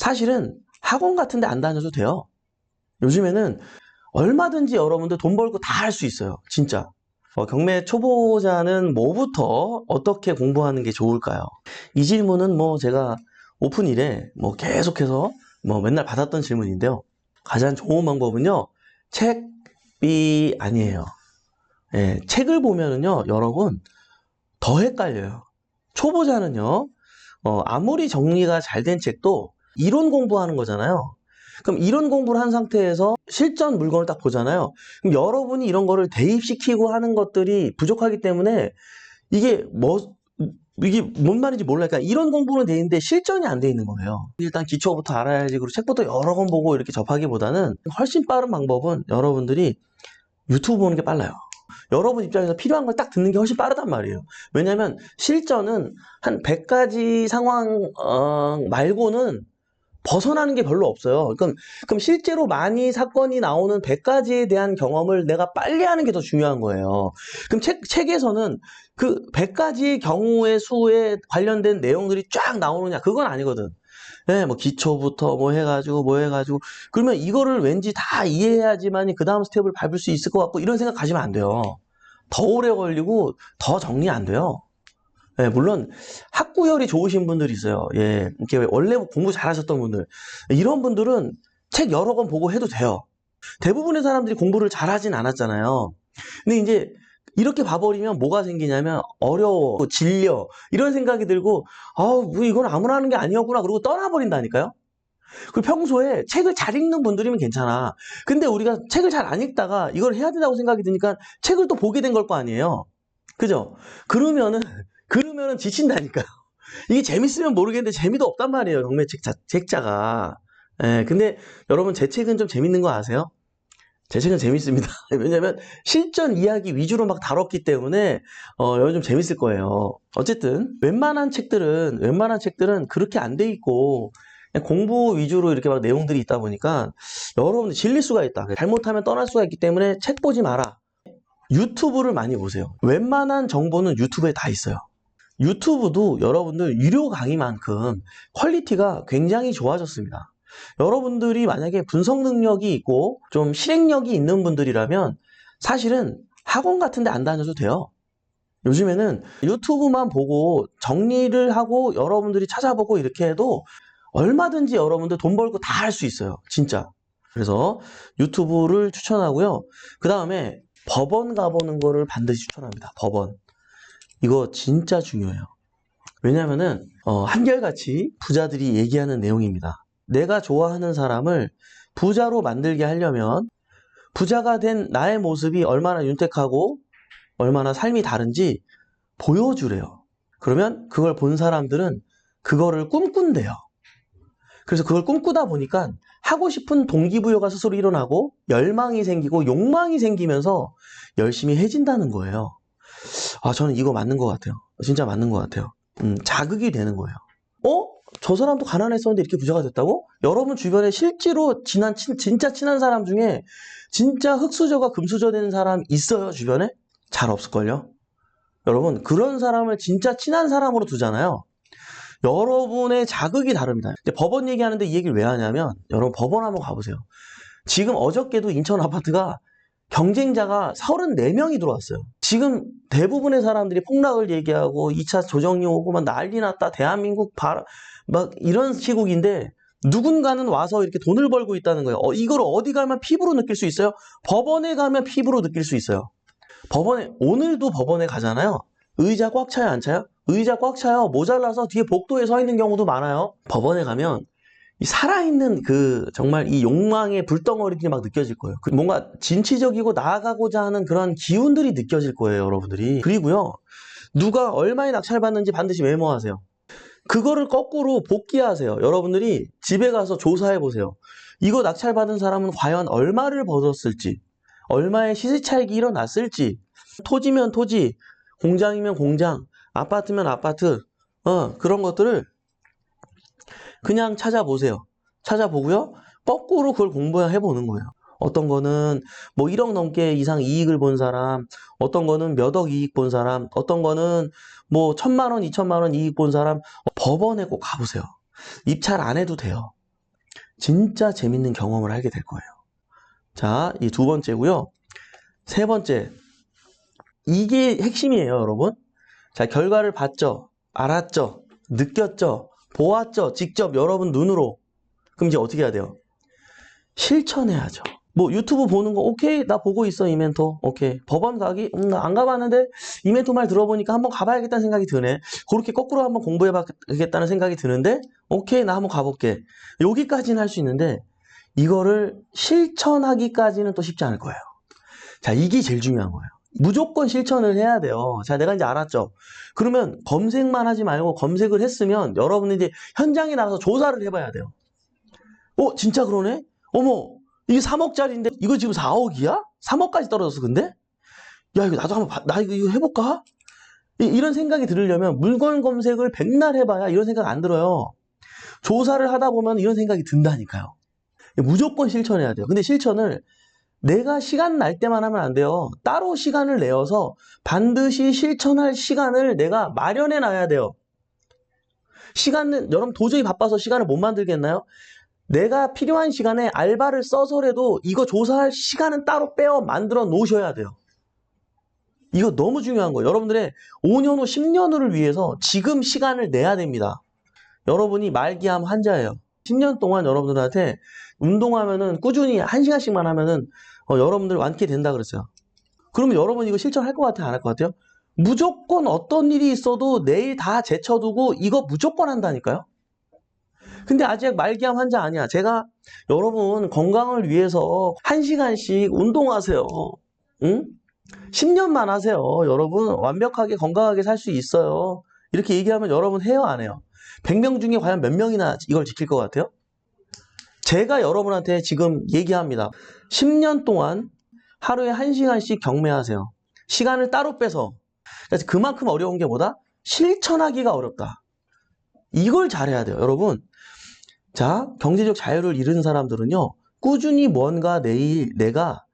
사실은 학원 같은 데 안 다녀도 돼요. 요즘에는 얼마든지 여러분들 돈 벌고 다 할 수 있어요. 진짜. 어, 경매 초보자는 뭐부터 어떻게 공부하는 게 좋을까요? 이 질문은 뭐 제가 오픈 이래 뭐 계속해서 뭐 맨날 받았던 질문인데요. 가장 좋은 방법은요. 책비 아니에요. 예, 책을 보면은요, 여러분, 더 헷갈려요. 초보자는요, 어, 아무리 정리가 잘 된 책도 이론 공부하는 거잖아요. 그럼 이론 공부를 한 상태에서 실전 물건을 딱 보잖아요. 그럼 여러분이 이런 거를 대입시키고 하는 것들이 부족하기 때문에 이게 뭐, 이게 뭔 말인지 몰라요. 그러니까 이런 공부는 돼 있는데 실전이 안 돼 있는 거예요. 일단 기초부터 알아야지. 그리고 책부터 여러 권 보고 이렇게 접하기보다는 훨씬 빠른 방법은 여러분들이 유튜브 보는 게 빨라요. 여러분 입장에서 필요한 걸 딱 듣는 게 훨씬 빠르단 말이에요. 왜냐면 실전은 한 100가지 상황 어, 말고는 벗어나는 게 별로 없어요. 그럼, 그럼 실제로 많이 사건이 나오는 100가지에 대한 경험을 내가 빨리 하는 게 더 중요한 거예요. 그럼 책, 책에서는 그 100가지의 경우의 수에 관련된 내용들이 쫙 나오느냐? 그건 아니거든. 예, 뭐 기초부터 뭐 해가지고 뭐 해가지고 그러면 이거를 왠지 다 이해해야지만이 그 다음 스텝을 밟을 수 있을 것 같고 이런 생각 가지면 안 돼요. 더 오래 걸리고 더 정리 안 돼요. 예, 물론 학구열이 좋으신 분들이 있어요. 예, 이렇게 원래 공부 잘하셨던 분들 이런 분들은 책 여러 권 보고 해도 돼요. 대부분의 사람들이 공부를 잘하진 않았잖아요. 근데 이제 이렇게 봐버리면 뭐가 생기냐면 어려워, 질려 이런 생각이 들고 아우 뭐 이건 아무나 하는 게 아니었구나 그러고 떠나버린다니까요. 그 평소에 책을 잘 읽는 분들이면 괜찮아. 근데 우리가 책을 잘 안 읽다가 이걸 해야 된다고 생각이 드니까 책을 또 보게 된 걸 거 아니에요. 그죠? 그러면은 그러면은 지친다니까요. 이게 재밌으면 모르겠는데 재미도 없단 말이에요. 경매 책자, 책자가. 예, 근데 여러분 제 책은 좀 재밌는 거 아세요? 제 책은 재밌습니다. 왜냐면 실전 이야기 위주로 막 다뤘기 때문에 어, 여기 좀 재밌을 거예요. 어쨌든 웬만한 책들은 웬만한 책들은 그렇게 안 돼 있고 공부 위주로 이렇게 막 내용들이 있다 보니까 여러분들 질릴 수가 있다. 잘못하면 떠날 수가 있기 때문에 책 보지 마라. 유튜브를 많이 보세요. 웬만한 정보는 유튜브에 다 있어요. 유튜브도 여러분들 유료 강의만큼 퀄리티가 굉장히 좋아졌습니다. 여러분들이 만약에 분석 능력이 있고 좀 실행력이 있는 분들이라면 사실은 학원 같은 데 안 다녀도 돼요. 요즘에는 유튜브만 보고 정리를 하고 여러분들이 찾아보고 이렇게 해도 얼마든지 여러분들 돈 벌고 다 할 수 있어요. 진짜. 그래서 유튜브를 추천하고요. 그 다음에 법원 가보는 거를 반드시 추천합니다. 법원. 이거 진짜 중요해요. 왜냐면은 어, 한결같이 부자들이 얘기하는 내용입니다. 내가 좋아하는 사람을 부자로 만들게 하려면 부자가 된 나의 모습이 얼마나 윤택하고 얼마나 삶이 다른지 보여주래요. 그러면 그걸 본 사람들은 그거를 꿈꾼대요. 그래서 그걸 꿈꾸다 보니까 하고 싶은 동기부여가 스스로 일어나고 열망이 생기고 욕망이 생기면서 열심히 해진다는 거예요. 아, 저는 이거 맞는 것 같아요. 진짜 맞는 것 같아요. 음, 자극이 되는 거예요. 어? 저 사람도 가난했었는데 이렇게 부자가 됐다고? 여러분 주변에 실제로 지난 친- 진짜 친한 사람 중에 진짜 흑수저가 금수저 되는 사람 있어요 주변에? 잘 없을걸요? 여러분 그런 사람을 진짜 친한 사람으로 두잖아요. 여러분의 자극이 다릅니다. 법원 얘기하는데 이 얘기를 왜 하냐면 여러분 법원 한번 가보세요. 지금 어저께도 인천 아파트가 경쟁자가 34명이 들어왔어요. 지금 대부분의 사람들이 폭락을 얘기하고 2차 조정이 오고 막 난리 났다. 대한민국 바, 막 이런 시국인데 누군가는 와서 이렇게 돈을 벌고 있다는 거예요. 어, 이걸 어디 가면 피부로 느낄 수 있어요? 법원에 가면 피부로 느낄 수 있어요. 법원에 오늘도 법원에 가잖아요. 의자 꽉 차요, 안 차요? 의자 꽉 차요. 모자라서 뒤에 복도에 서 있는 경우도 많아요. 법원에 가면 이 살아있는 그 정말 이 욕망의 불덩어리들이 막 느껴질 거예요. 그 뭔가 진취적이고 나아가고자 하는 그런 기운들이 느껴질 거예요, 여러분들이. 그리고요, 누가 얼마에 낙찰받는지 반드시 메모하세요. 그거를 거꾸로 복귀하세요. 여러분들이 집에 가서 조사해 보세요. 이거 낙찰받은 사람은 과연 얼마를 벌었을지, 얼마의 시세 차익이 일어났을지, 토지면 토지, 공장이면 공장, 아파트면 아파트, 어, 그런 것들을 그냥 찾아보세요. 찾아보고요. 거꾸로 그걸 공부해 보는 거예요. 어떤 거는 뭐 1억 넘게 이상 이익을 본 사람, 어떤 거는 몇 억 이익 본 사람, 어떤 거는 뭐 천만 원, 이천만 원 이익 본 사람, 법원에 꼭 가보세요. 입찰 안 해도 돼요. 진짜 재밌는 경험을 하게 될 거예요. 자, 이 두 번째고요. 세 번째. 이게 핵심이에요, 여러분. 자, 결과를 봤죠? 알았죠? 느꼈죠? 보았죠? 직접 여러분 눈으로. 그럼 이제 어떻게 해야 돼요? 실천해야죠. 뭐 유튜브 보는 거 오케이 나 보고 있어 이 멘토 오케이 법원 가기 음, 나안 가봤는데 이 멘토 말 들어보니까 한번 가봐야겠다는 생각이 드네 그렇게 거꾸로 한번 공부해봐야겠다는 생각이 드는데 오케이 나 한번 가볼게 여기까지는 할 수 있는데 이거를 실천하기까지는 또 쉽지 않을 거예요 자 이게 제일 중요한 거예요 무조건 실천을 해야 돼요 자 내가 이제 알았죠 그러면 검색만 하지 말고 검색을 했으면 여러분이 이제 현장에 나가서 조사를 해봐야 돼요 어 진짜 그러네 어머 이게 3억짜리인데 이거 지금 4억이야? 3억까지 떨어졌어 근데? 야 이거 나도 한번 봐- 나 이거, 해볼까? 이, 런 생각이 들으려면 물건 검색을 백날 해봐야 이런 생각 안 들어요. 조사를 하다 보면 이런 생각이 든다니까요. 무조건 실천해야 돼요. 근데 실천을 내가 시간 날 때만 하면 안 돼요. 따로 시간을 내어서 반드시 실천할 시간을 내가 마련해 놔야 돼요. 시간은 여러분 도저히 바빠서 시간을 못 만들겠나요? 내가 필요한 시간에 알바를 써서라도 이거 조사할 시간은 따로 빼어 만들어 놓으셔야 돼요. 이거 너무 중요한 거예요. 여러분들의 5년 후, 10년 후를 위해서 지금 시간을 내야 됩니다. 여러분이 말기암 환자예요. 10년 동안 여러분들한테 운동하면은 꾸준히 1시간씩만 하면은 어, 여러분들 완쾌된다 그랬어요. 그러면 여러분 이거 실천할 것 같아요? 안 할 것 같아요? 무조건 어떤 일이 있어도 내일 다 제쳐두고 이거 무조건 한다니까요? 근데 아직 말기암 환자 아니야. 제가 여러분 건강을 위해서 1시간씩 운동하세요. 응? 10년만 하세요. 여러분 완벽하게 건강하게 살 수 있어요. 이렇게 얘기하면 여러분 해요, 안 해요? 100명 중에 과연 몇 명이나 이걸 지킬 것 같아요? 제가 여러분한테 지금 얘기합니다. 10년 동안 하루에 1시간씩 경매하세요. 시간을 따로 빼서. 그래서 그만큼 어려운 게 뭐다? 실천하기가 어렵다. 이걸 잘해야 돼요. 여러분, 자, 경제적 자유를 잃은 사람들은요, 꾸준히 뭔가 내일 내가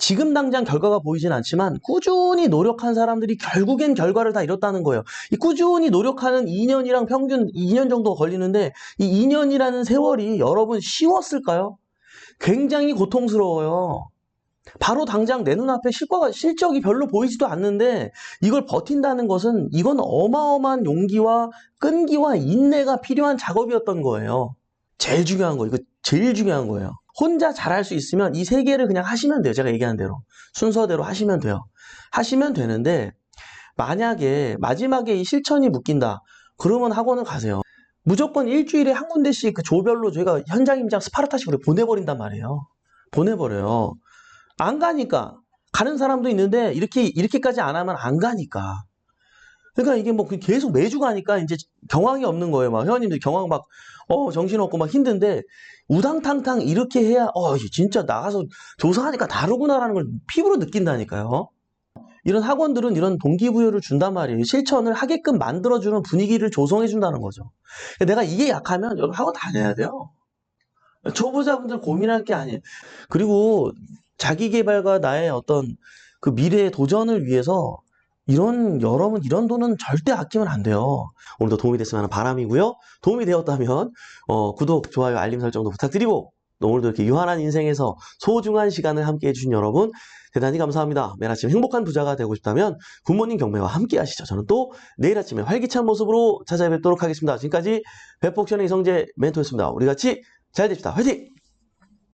지금 당장 결과가 보이진 않지만 꾸준히 노력한 사람들이 결국엔 결과를 다 이뤘다는 거예요. 이 꾸준히 노력하는 2년이랑 평균 2년 정도 걸리는데 이 2년이라는 세월이 여러분 쉬웠을까요? 굉장히 고통스러워요. 바로 당장 내 눈앞에 실과가 실적이 별로 보이지도 않는데 이걸 버틴다는 것은 이건 어마어마한 용기와 끈기와 인내가 필요한 작업이었던 거예요. 제일 중요한 거, 이거 제일 중요한 거예요. 혼자 잘할 수 있으면 이 세 개를 그냥 하시면 돼요. 제가 얘기한 대로. 순서대로 하시면 돼요. 하시면 되는데, 만약에 마지막에 이 실천이 묶인다. 그러면 학원을 가세요. 무조건 일주일에 한 군데씩 그 조별로 저희가 현장 임장 스파르타식으로 보내버린단 말이에요. 보내버려요. 안 가니까. 가는 사람도 있는데, 이렇게, 이렇게까지 안 하면 안 가니까. 그러니까 이게 뭐 계속 매주 가니까 이제 경황이 없는 거예요. 막 회원님들 경황 막, 어, 정신없고 막 힘든데, 우당탕탕 이렇게 해야, 어, 진짜 나가서 조사하니까 다르구나라는 걸 피부로 느낀다니까요. 이런 학원들은 이런 동기부여를 준단 말이에요. 실천을 하게끔 만들어주는 분위기를 조성해준다는 거죠. 내가 이게 약하면 여러분 학원 다녀야 돼요. 초보자분들 고민할 게 아니에요. 그리고 자기 개발과 나의 어떤 그 미래의 도전을 위해서 이런 여러분 이런 돈은 절대 아끼면 안 돼요. 오늘도 도움이 됐으면 하는 바람이고요. 도움이 되었다면 어, 구독, 좋아요, 알림 설정도 부탁드리고 또 오늘도 이렇게 유한한 인생에서 소중한 시간을 함께 해주신 여러분 대단히 감사합니다. 매일 아침 행복한 부자가 되고 싶다면 굿모닝 경매와 함께 하시죠. 저는 또 내일 아침에 활기찬 모습으로 찾아뵙도록 하겠습니다. 지금까지 백복션의 이성재 멘토였습니다. 우리 같이 잘 됩시다. 화이팅!